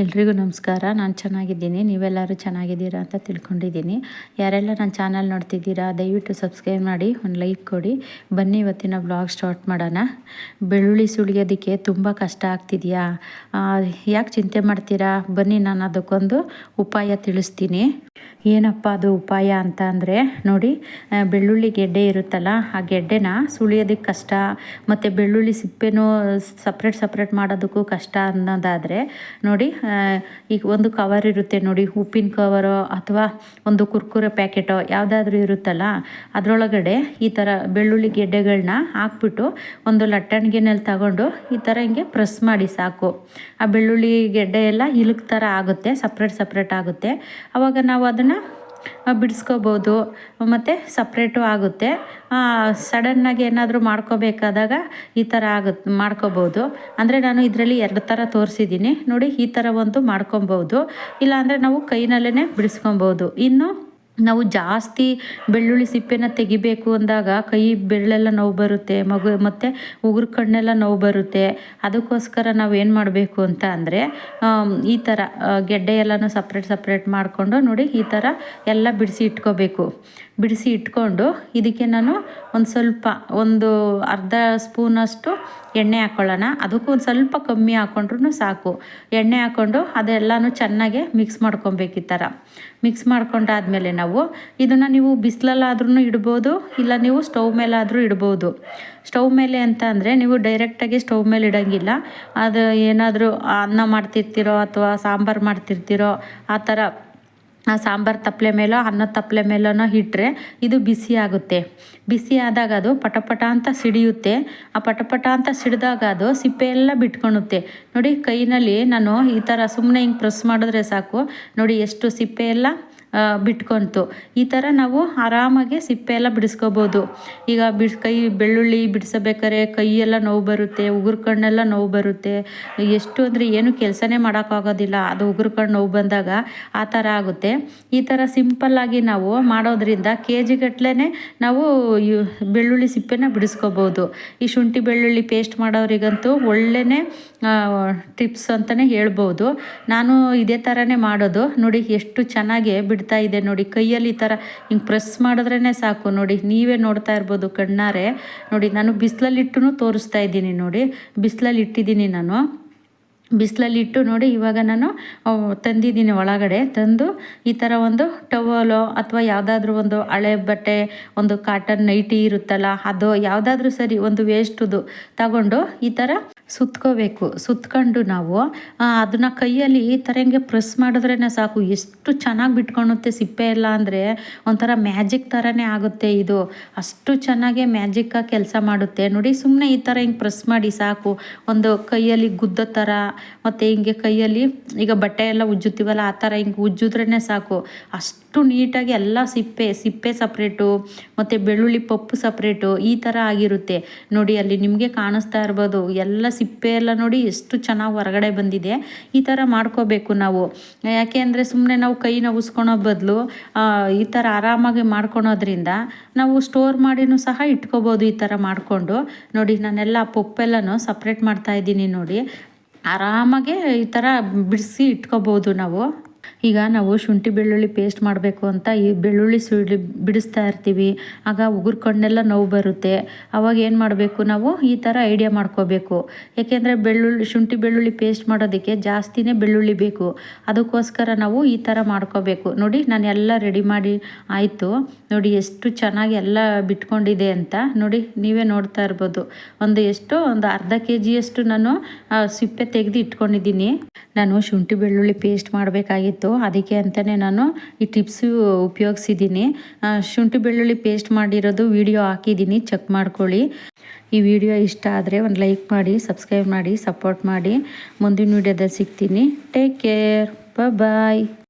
ಎಲ್ರಿಗೂ ನಮಸ್ಕಾರ. ನಾನು ಚೆನ್ನಾಗಿದ್ದೀನಿ. ನೀವೆಲ್ಲರೂ ಚೆನ್ನಾಗಿದ್ದೀರಾ ಅಂತ ತಿಳ್ಕೊಂಡಿದ್ದೀನಿ. ಯಾರೆಲ್ಲ ನನ್ನ ಚಾನಲ್ ನೋಡ್ತಿದ್ದೀರಾ, ದಯವಿಟ್ಟು ಸಬ್ಸ್ಕ್ರೈಬ್ ಮಾಡಿ, ಒಂದು ಲೈಕ್ ಕೊಡಿ. ಬನ್ನಿ ಇವತ್ತಿನ ಬ್ಲಾಗ್ ಸ್ಟಾರ್ಟ್ ಮಾಡೋಣ. ಬೆಳ್ಳುಳ್ಳಿ ಸುಳಿಯೋದಕ್ಕೆ ತುಂಬ ಕಷ್ಟ ಆಗ್ತಿದೆಯಾ? ಯಾಕೆ ಚಿಂತೆ ಮಾಡ್ತೀರಾ? ಬನ್ನಿ ನಾನು ಅದಕ್ಕೊಂದು ಉಪಾಯ ತಿಳಿಸ್ತೀನಿ. ಏನಪ್ಪ ಅದು ಉಪಾಯ ಅಂತ ಅಂದರೆ ನೋಡಿ ಬೆಳ್ಳುಳ್ಳಿ ಗೆಡ್ಡೆ ಇರುತ್ತಲ್ಲ, ಆ ಗೆಡ್ಡೆನ ಸುಳಿಯೋದಕ್ಕೆ ಕಷ್ಟ, ಮತ್ತು ಬೆಳ್ಳುಳ್ಳಿ ಸಿಪ್ಪೆನೂ ಸಪ್ರೇಟ್ ಸಪ್ರೇಟ್ ಮಾಡೋದಕ್ಕೂ ಕಷ್ಟ ಅನ್ನೋದಾದರೆ ನೋಡಿ ಈಗ ಒಂದು ಕವರ್ ಇರುತ್ತೆ ನೋಡಿ, ಉಪ್ಪಿನ ಕವರೋ ಅಥವಾ ಒಂದು ಕುರ್ಕುರೆ ಪ್ಯಾಕೆಟೋ ಯಾವುದಾದ್ರೂ ಇರುತ್ತಲ್ಲ, ಅದರೊಳಗಡೆ ಈ ಥರ ಬೆಳ್ಳುಳ್ಳಿ ಗೆಡ್ಡೆಗಳನ್ನ ಹಾಕ್ಬಿಟ್ಟು ಒಂದು ಲಟ್ಟಣಿಗೆನಲ್ಲಿ ತಗೊಂಡು ಈ ಥರ ಹಿಂಗೆ ಪ್ರೆಸ್ ಮಾಡಿ ಸಾಕು. ಆ ಬೆಳ್ಳುಳ್ಳಿ ಗೆಡ್ಡೆ ಎಲ್ಲ ಇಲುಕ್ ಥರ ಆಗುತ್ತೆ ಸಪ್ರೇಟ್ ಸಪ್ರೇಟ್ ಆಗುತ್ತೆ. ಆವಾಗ ನಾವು ಅದನ್ನು ಬಿಡಿಸ್ಕೋಬೋದು. ಮತ್ತು ಸಪ್ರೇಟು ಆಗುತ್ತೆ. ಸಡನ್ನಾಗಿ ಏನಾದರೂ ಮಾಡ್ಕೋಬೇಕಾದಾಗ ಈ ಥರ ಆಗುತ್ತೆ ಮಾಡ್ಕೋಬೋದು. ಅಂದರೆ ನಾನು ಇದರಲ್ಲಿ ಎರಡು ಥರ ತೋರಿಸಿದ್ದೀನಿ. ನೋಡಿ, ಈ ಥರ ಒಂದು ಮಾಡ್ಕೊಬೋದು. ಇಲ್ಲಾಂದರೆ ನಾವು ಕೈನಲ್ಲೇ ಬಿಡಿಸ್ಕೊಬೋದು. ಇನ್ನು ನಾವು ಜಾಸ್ತಿ ಬೆಳ್ಳುಳ್ಳಿ ಸಿಪ್ಪೆನ ತೆಗಿಬೇಕು ಅಂದಾಗ ಕೈ ಬೆರಳೆಲ್ಲ ನೋವು ಬರುತ್ತೆ, ಮಗು ಮತ್ತು ಉಗುರು ಕಣ್ಣೆಲ್ಲ ನೋವು ಬರುತ್ತೆ. ಅದಕ್ಕೋಸ್ಕರ ನಾವು ಏನು ಮಾಡಬೇಕು ಅಂತ ಅಂದರೆ ಈ ಥರ ಗೆಡ್ಡೆ ಎಲ್ಲನೂ ಸಪ್ರೇಟ್ ಸಪ್ರೇಟ್ ಮಾಡಿಕೊಂಡು ನೋಡಿ ಈ ಥರ ಎಲ್ಲ ಬಿಡಿಸಿ ಇಟ್ಕೋಬೇಕು. ಬಿಡಿಸಿ ಇಟ್ಕೊಂಡು ಇದಕ್ಕೆ ನಾನು ಒಂದು ಸ್ವಲ್ಪ, ಒಂದು ಅರ್ಧ ಸ್ಪೂನಷ್ಟು ಎಣ್ಣೆ ಹಾಕ್ಕೊಳ್ಳೋಣ ಅದಕ್ಕೂ ಒಂದು ಸ್ವಲ್ಪ ಕಮ್ಮಿ ಹಾಕ್ಕೊಂಡ್ರೂ ಸಾಕು. ಎಣ್ಣೆ ಹಾಕ್ಕೊಂಡು ಅದೆಲ್ಲನೂ ಚೆನ್ನಾಗೆ ಮಿಕ್ಸ್ ಮಾಡ್ಕೊಬೇಕು ಈ ಥರ ಮಿಕ್ಸ್ ಮಾಡ್ಕೊಂಡಾದ್ಮೇಲೆ ನಾವು ಇದನ್ನು ನೀವು ಬಿಸಿಲಲ್ಲಾದ್ರೂ ಇಡ್ಬೋದು, ಇಲ್ಲ ನೀವು ಸ್ಟವ್ ಮೇಲಾದರೂ ಇಡ್ಬೋದು. ಸ್ಟವ್ ಮೇಲೆ ಅಂತ ಅಂದರೆ ನೀವು ಡೈರೆಕ್ಟಾಗಿ ಸ್ಟವ್ ಮೇಲೆ ಇಡೋಂಗಿಲ್ಲ. ಅದು ಏನಾದರೂ ಅನ್ನ ಮಾಡ್ತಿರ್ತೀರೋ ಅಥವಾ ಸಾಂಬಾರು ಮಾಡ್ತಿರ್ತೀರೋ, ಆ ಥರ ಸಾಂಬಾರು ತಪ್ಪಲೆ ಮೇಲೋ ಅನ್ನದ ತಪ್ಪಲೆ ಮೇಲೋ ಇಟ್ಟರೆ ಇದು ಬಿಸಿ ಆಗುತ್ತೆ. ಬಿಸಿ ಆದಾಗ ಅದು ಪಟಪಟ ಅಂತ ಸಿಡಿಯುತ್ತೆ. ಆ ಪಟಪಟ ಅಂತ ಸಿಡಿದಾಗ ಅದು ಸಿಪ್ಪೆ ಎಲ್ಲ ಬಿಟ್ಕೊಳುತ್ತೆ ನೋಡಿ ಕೈನಲ್ಲಿ ನಾನು ಈ ಥರ ಸುಮ್ಮನೆ ಹಿಂಗೆ ಪ್ರೆಸ್ ಮಾಡಿದ್ರೆ ಸಾಕು. ನೋಡಿ ಎಷ್ಟು ಸಿಪ್ಪೆ ಎಲ್ಲ ಬಿಟ್ಕೊತು ಈ ಥರ ನಾವು ಆರಾಮಾಗಿ ಸಿಪ್ಪೆ ಎಲ್ಲ ಬಿಡಿಸ್ಕೋಬೋದು. ಈಗ ಬಿಡ್ಸ್ ಕೈ ಬೆಳ್ಳುಳ್ಳಿ ಬಿಡಿಸಬೇಕಾರೆ ಕೈಯೆಲ್ಲ ನೋವು ಬರುತ್ತೆ, ಉಗುರು ಕಣ್ಣೆಲ್ಲ ನೋವು ಬರುತ್ತೆ. ಎಷ್ಟು ಅಂದರೆ ಏನು ಕೆಲಸನೇ ಮಾಡೋಕ್ಕಾಗೋದಿಲ್ಲ. ಅದು ಉಗುರು ಕಣ್ಣು ನೋವು ಬಂದಾಗ ಆ ಥರ ಆಗುತ್ತೆ. ಈ ಥರ ಸಿಂಪಲ್ಲಾಗಿ ನಾವು ಮಾಡೋದ್ರಿಂದ ಕೆ ಜಿಗಟ್ಲೆ ನಾವು ಬೆಳ್ಳುಳ್ಳಿ ಸಿಪ್ಪೆನ ಬಿಡಿಸ್ಕೋಬೋದು. ಈ ಶುಂಠಿ ಬೆಳ್ಳುಳ್ಳಿ ಪೇಸ್ಟ್ ಮಾಡೋರಿಗಂತೂ ಒಳ್ಳೆಯ ಟಿಪ್ಸ್ ಅಂತಲೇ ಹೇಳ್ಬೋದು. ನಾನು ಇದೇ ಥರನೇ ಮಾಡೋದು. ನೋಡಿ ಎಷ್ಟು ಚೆನ್ನಾಗಿ ಬಿಡ್ ಬಿಡ್ತಾ ಇದೆ ನೋಡಿ. ಕೈಯಲ್ಲಿ ಈ ಥರ ಹಿಂಗೆ ಪ್ರೆಸ್ ಮಾಡಿದ್ರೇ ಸಾಕು. ನೋಡಿ ನೀವೇ ನೋಡ್ತಾ ಇರ್ಬೋದು ಕಣ್ಣಾರೆ. ನೋಡಿ ನಾನು ಬಿಸಿಲಲ್ಲಿಟ್ಟು ತೋರಿಸ್ತಾ ಇದ್ದೀನಿ ನೋಡಿ. ಬಿಸಿಲಲ್ಲಿ ಇಟ್ಟಿದ್ದೀನಿ ನಾನು. ಬಿಸಿಲಲ್ಲಿಟ್ಟು ನೋಡಿ ಇವಾಗ ನಾನು ತಂದಿದ್ದೀನಿ ಒಳಗಡೆ. ತಂದು ಈ ಥರ ಒಂದು ಟವಲೋ ಅಥವಾ ಯಾವುದಾದ್ರೂ ಒಂದು ಹಳೆ ಬಟ್ಟೆ, ಒಂದು ಕಾಟನ್ ನೈಟಿ ಇರುತ್ತಲ್ಲ, ಅದು ಯಾವುದಾದ್ರೂ ಸರಿ ಒಂದು ವೇಸ್ಟುದು ತಗೊಂಡು ಈ ಥರ ಸುತ್ಕೋಬೇಕು, ಸುತ್ಕೊಂಡು ನಾವು ಅದನ್ನ ಕೈಯಲ್ಲಿ ಈ ಥರ ಹಿಂಗೆ ಪ್ರೆಸ್ ಮಾಡಿದ್ರೇ ಸಾಕು. ಎಷ್ಟು ಚೆನ್ನಾಗಿ ಬಿಟ್ಕೊಳುತ್ತೆ ಸಿಪ್ಪೆ ಎಲ್ಲ ಅಂದರೆ, ಒಂಥರ ಮ್ಯಾಜಿಕ್ ಥರನೇ ಆಗುತ್ತೆ ಇದು. ಅಷ್ಟು ಚೆನ್ನಾಗೆ ಮ್ಯಾಜಿಕ್ಕಾಗಿ ಕೆಲಸ ಮಾಡುತ್ತೆ. ನೋಡಿ ಸುಮ್ಮನೆ ಈ ಥರ ಹಿಂಗೆ ಪ್ರೆಸ್ ಮಾಡಿ ಸಾಕು. ಒಂದು ಕೈಯಲ್ಲಿ ಗುದ್ದ ಥರ, ಮತ್ತು ಹಿಂಗೆ ಕೈಯಲ್ಲಿ ಈಗ ಬಟ್ಟೆ ಎಲ್ಲ ಉಜ್ಜುತ್ತೀವಲ್ಲ, ಆ ಥರ ಹಿಂಗೆ ಉಜ್ಜಿದ್ರೇ ಸಾಕು. ಅಷ್ಟು ನೀಟಾಗಿ ಎಲ್ಲ ಸಿಪ್ಪೆ ಸಿಪ್ಪೆ ಸಪ್ರೇಟು, ಮತ್ತು ಬೆಳ್ಳುಳ್ಳಿ ಪಪ್ಪು ಸಪ್ರೇಟು ಈ ಥರ ಆಗಿರುತ್ತೆ. ನೋಡಿ, ಅಲ್ಲಿ ನಿಮಗೆ ಕಾಣಿಸ್ತಾ ಇರ್ಬೋದು. ಎಲ್ಲ ಸಿಪ್ಪೆ ಎಲ್ಲ ನೋಡಿ ಎಷ್ಟು ಚೆನ್ನಾಗಿ ಹೊರಗಡೆ ಬಂದಿದೆ. ಈ ಥರ ಮಾಡ್ಕೋಬೇಕು ನಾವು. ಯಾಕೆ ಅಂದರೆ ಸುಮ್ಮನೆ ನಾವು ಕೈನ ಉಸ್ಕೊಳೋ ಬದಲು ಈ ಥರ ಆರಾಮಾಗಿ ಮಾಡ್ಕೊಳೋದ್ರಿಂದ ನಾವು ಸ್ಟೋರ್ ಮಾಡಿನೂ ಸಹ ಇಟ್ಕೋಬೋದು ಈ ಥರ ಮಾಡಿಕೊಂಡು. ನೋಡಿ, ನಾನೆಲ್ಲ ಪೊಪ್ಪೆಲ್ಲನೂ ಸಪ್ರೇಟ್ ಮಾಡ್ತಾ ಇದ್ದೀನಿ ನೋಡಿ. ಆರಾಮಾಗೆ ಈ ಥರ ಬಿಡಿಸಿ ಇಟ್ಕೋಬೋದು ನಾವು. ಈಗ ನಾವು ಶುಂಠಿ ಬೆಳ್ಳುಳ್ಳಿ ಪೇಸ್ಟ್ ಮಾಡಬೇಕು ಅಂತ ಈ ಬೆಳ್ಳುಳ್ಳಿ ಸುಳ್ಳಿ ಬಿಡಿಸ್ತಾ ಇರ್ತೀವಿ. ಆಗ ಉಗುರು ಕಣ್ಣೆಲ್ಲ ನೋವು ಬರುತ್ತೆ. ಅವಾಗ ಏನು ಮಾಡಬೇಕು ನಾವು? ಈ ಥರ ಐಡಿಯಾ ಮಾಡ್ಕೋಬೇಕು. ಏಕೆಂದರೆ ಬೆಳ್ಳುಳ್ಳಿ, ಶುಂಠಿ ಬೆಳ್ಳುಳ್ಳಿ ಪೇಸ್ಟ್ ಮಾಡೋದಕ್ಕೆ ಜಾಸ್ತಿನೇ ಬೆಳ್ಳುಳ್ಳಿ ಬೇಕು. ಅದಕ್ಕೋಸ್ಕರ ನಾವು ಈ ಥರ ಮಾಡ್ಕೋಬೇಕು. ನೋಡಿ, ನಾನು ಎಲ್ಲ ರೆಡಿ ಮಾಡಿ ಆಯಿತು. ನೋಡಿ, ಎಷ್ಟು ಚೆನ್ನಾಗಿ ಎಲ್ಲ ಬಿಟ್ಕೊಂಡಿದೆ ಅಂತ. ನೋಡಿ, ನೀವೇ ನೋಡ್ತಾ ಇರ್ಬೋದು. ಒಂದು ಎಷ್ಟು, ಒಂದು ಅರ್ಧ ಕೆ ಜಿಯಷ್ಟು ನಾನು ಸಿಪ್ಪೆ ತೆಗೆದು ಇಟ್ಕೊಂಡಿದ್ದೀನಿ. ನಾನು ಶುಂಠಿ ಬೆಳ್ಳುಳ್ಳಿ ಪೇಸ್ಟ್ ಮಾಡಬೇಕಾಗಿತ್ತು ಅದಕ್ಕೆ ಅಂತಲೇ ನಾನು ಈ ಟಿಪ್ಸು ಉಪಯೋಗಿಸಿದ್ದೀನಿ. ಶುಂಠಿ ಬೆಳ್ಳುಳ್ಳಿ ಪೇಸ್ಟ್ ಮಾಡಿರೋದು ವಿಡಿಯೋ ಹಾಕಿದ್ದೀನಿ. ಚೆಕ್ ಮಾಡ್ಕೊಳ್ಳಿ. ಈ ವಿಡಿಯೋ ಇಷ್ಟ ಆದರೆ ಒಂದು ಲೈಕ್ ಮಾಡಿ, ಸಬ್ಸ್ಕ್ರೈಬ್ ಮಾಡಿ, ಸಪೋರ್ಟ್ ಮಾಡಿ. ಮುಂದಿನ ವಿಡಿಯೋದಲ್ಲಿ ಸಿಗ್ತೀನಿ. Take care. ಬಾಯ್